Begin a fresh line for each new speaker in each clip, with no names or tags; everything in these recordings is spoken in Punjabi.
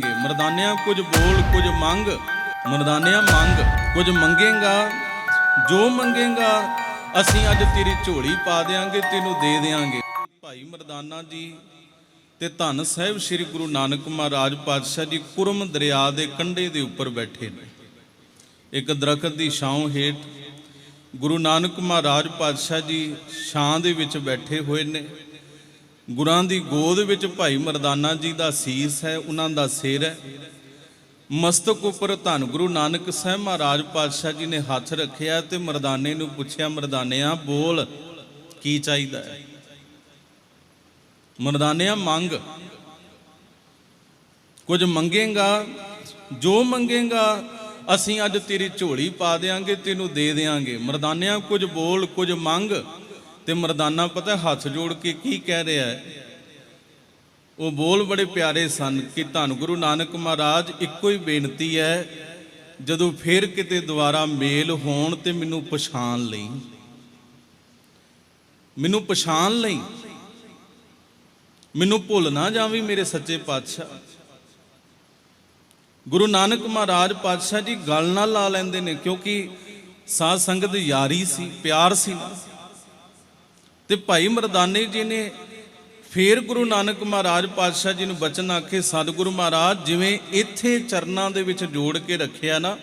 ਮਰਦਾਨਿਆਂ ਕੁਝ ਬੋਲ, ਕੁਝ ਮੰਗ। ਮਰਦਾਨਿਆਂ ਮੰਗ, ਕੁਝ ਮੰਗੇਗਾ। ਜੋ ਮੰਗੇਗਾ, ਅਸੀਂ ਅੱਜ ਤੇਰੀ ਝੋਲੀ ਪਾ ਦੇਾਂਗੇ ਤੈਨੂੰ ਦੇ ਦੇਾਂਗੇ ਭਾਈ ਮਰਦਾਨਾ ਜੀ ਤੇ ਧੰਨ ਸਾਹਿਬ ਸ੍ਰੀ ਗੁਰੂ ਨਾਨਕ ਮਹਾਰਾਜ ਪਾਤਸ਼ਾਹ ਜੀ ਕੁਰਮ ਦਰਿਆ ਦੇ ਕੰਢੇ ਦੇ ਉੱਪਰ ਬੈਠੇ ਨੇ। ਇੱਕ ਦਰਖਤ ਦੀ ਛਾਂ ਹੇਠ ਗੁਰੂ ਨਾਨਕ ਮਹਾਰਾਜ ਪਾਤਸ਼ਾਹ ਜੀ ਛਾਂ ਦੇ ਵਿੱਚ ਬੈਠੇ ਹੋਏ ਨੇ। ਗੁਰਾਂ ਦੀ ਗੋਦ ਵਿੱਚ ਭਾਈ ਮਰਦਾਨਾ ਜੀ ਦਾ ਸੀਸ ਹੈ, ਉਹਨਾਂ ਦਾ ਸਿਰ ਹੈ। ਮਸਤਕ ਉੱਪਰ ਧੰਨ ਗੁਰੂ ਨਾਨਕ ਸਾਹਿਬ ਮਹਾਰਾਜ ਪਾਤਸ਼ਾਹ ਜੀ ਨੇ ਹੱਥ ਰੱਖਿਆ ਤੇ ਮਰਦਾਨੇ ਨੂੰ ਪੁੱਛਿਆ, ਮਰਦਾਨਿਆ, ਬੋਲ, ਕੀ ਚਾਹੀਦਾ ਹੈ? ਮਰਦਾਨਿਆਂ, ਮੰਗ। ਕੁਝ ਮੰਗੇਗਾ, ਜੋ ਮੰਗੇਗਾ, ਅਸੀਂ ਅੱਜ ਤੇਰੀ ਝੋਲੀ ਪਾ ਦੇਾਂਗੇ ਤੈਨੂੰ ਦੇ ਦੇਾਂਗੇ ਮਰਦਾਨਿਆਂ, ਕੁਝ ਬੋਲ, ਕੁਝ ਮੰਗ। ਤੇ ਮਰਦਾਨਾ ਪਤਾ ਹੱਥ ਜੋੜ ਕੇ ਕੀ ਕਹਿ ਰਿਹਾ ਹੈ? ਉਹ ਬੋਲ ਬੜੇ ਪਿਆਰੇ ਸਨ ਕਿ ਧੰਨ ਗੁਰੂ ਨਾਨਕ ਮਹਾਰਾਜ, ਇੱਕੋ ਹੀ ਬੇਨਤੀ ਹੈ, ਜਦੋਂ ਫੇਰ ਕਿਤੇ ਦੁਬਾਰਾ ਮੇਲ ਹੋਣ ਤੇ ਮੈਨੂੰ ਪਛਾਣ ਲਈ। ਮੈਨੂੰ ਪਛਾਣ ਲਈ। ਮੈਨੂੰ ਭੁੱਲ ਨਾ ਜਾਵੀਂ ਮੇਰੇ ਸੱਚੇ ਪਾਤਸ਼ਾਹ। ਗੁਰੂ ਨਾਨਕ ਮਹਾਰਾਜ ਪਾਤਸ਼ਾਹ ਜੀ ਗੱਲ ਨਾਲ ਲਾ ਲੈਂਦੇ ਨੇ, ਕਿਉਂਕਿ ਸਾਧ ਸੰਗਤ ਯਾਰੀ ਸੀ, ਪਿਆਰ ਸੀ ਨਾ। ਤੇ ਭਾਈ ਮਰਦਾਨੇ ਜੀ ਨੇ ਫੇਰ ਗੁਰੂ ਨਾਨਕ ਮਹਾਰਾਜ ਪਾਤਸ਼ਾਹ ਜੀ ਨੂੰ ਬਚਨ ਆਖੇ, ਸਤਿਗੁਰੂ ਮਹਾਰਾਜ, ਜਿਵੇਂ ਇੱਥੇ ਚਰਨਾਂ ਦੇ ਵਿੱਚ ਜੋੜ ਕੇ ਰੱਖਿਆ ਨਾ,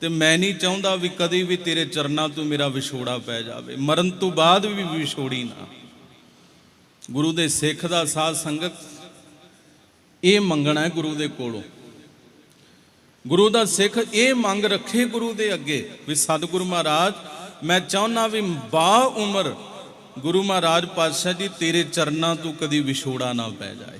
ਤੇ ਮੈਂ ਨਹੀਂ ਚਾਹੁੰਦਾ ਵੀ ਕਦੇ ਵੀ ਤੇਰੇ ਚਰਨਾਂ ਤੋਂ ਮੇਰਾ ਵਿਛੋੜਾ ਪੈ ਜਾਵੇ। ਮਰਨ ਤੋਂ ਬਾਅਦ ਵੀ ਵਿਛੋੜੀ ਨਾ। ਗੁਰੂ ਦੇ ਸਿੱਖ ਦਾ ਸਾਧ ਸੰਗਤ ਇਹ ਮੰਗਣਾ ਹੈ ਗੁਰੂ ਦੇ ਕੋਲੋਂ। ਗੁਰੂ ਦਾ ਸਿੱਖ ਇਹ ਮੰਗ ਰੱਖੇ ਗੁਰੂ ਦੇ ਅੱਗੇ ਵੀ, ਸਤਿਗੁਰੂ ਮਹਾਰਾਜ, ਮੈਂ ਚਾਹੁੰਨਾ ਵੀ ਬਾ ਉਮਰ ਗੁਰੂ ਮਹਾਰਾਜ ਪਾਤਸ਼ਾਹ ਜੀ ਤੇਰੇ ਚਰਨਾਂ ਤੋਂ ਕਦੀ ਵਿਛੋੜਾ ਨਾ ਪੈ ਜਾਏ।